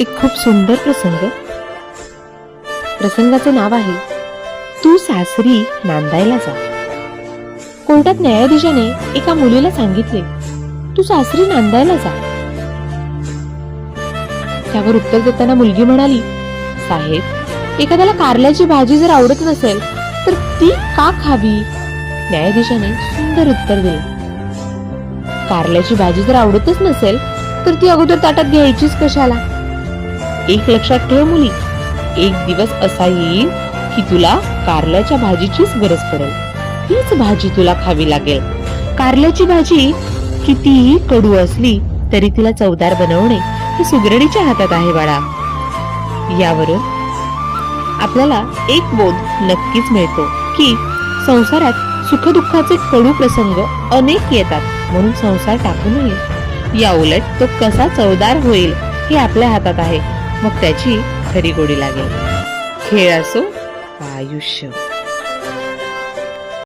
एक खूप सुंदर प्रसंग. प्रसंगाचे नाव आहे तू सासरी नांदायला जा. कोर्टात न्यायाधीशाने एका मुलीला सांगितले तू सासरी नांदायला जा. त्यावर उत्तर देताना मुलगी म्हणाली साहेब एखाद्याला कारल्याची भाजी जर आवडत नसेल तर ती का खावी? न्यायाधीशाने सुंदर उत्तर दिले कारल्याची भाजी जर आवडतच नसेल तर ती अगोदर ताटात घ्यायचीच कशाला? एक लक्षात ठेव मुली. एक दिवस असा येईल की तुला कारल्याच्या भाजीचीच गरज पडेल. तीच भाजी तुला खावी लागेल. कारल्याची भाजी कितीही कडू असली तरी तिला चवदार बनवणे हे सुगरणीच्या हातात आहे बाळा. यावरून आपल्याला एक बोध नक्कीच मिळतो की संसारात सुखदुःखाचे कडू प्रसंग अनेक येतात म्हणून संसार टाकू नये. या उलट तो कसा चवदार होईल हे आपल्या हातात आहे. मग त्याची खरी गोडी लागेल. खेळ असो वा आयुष्य.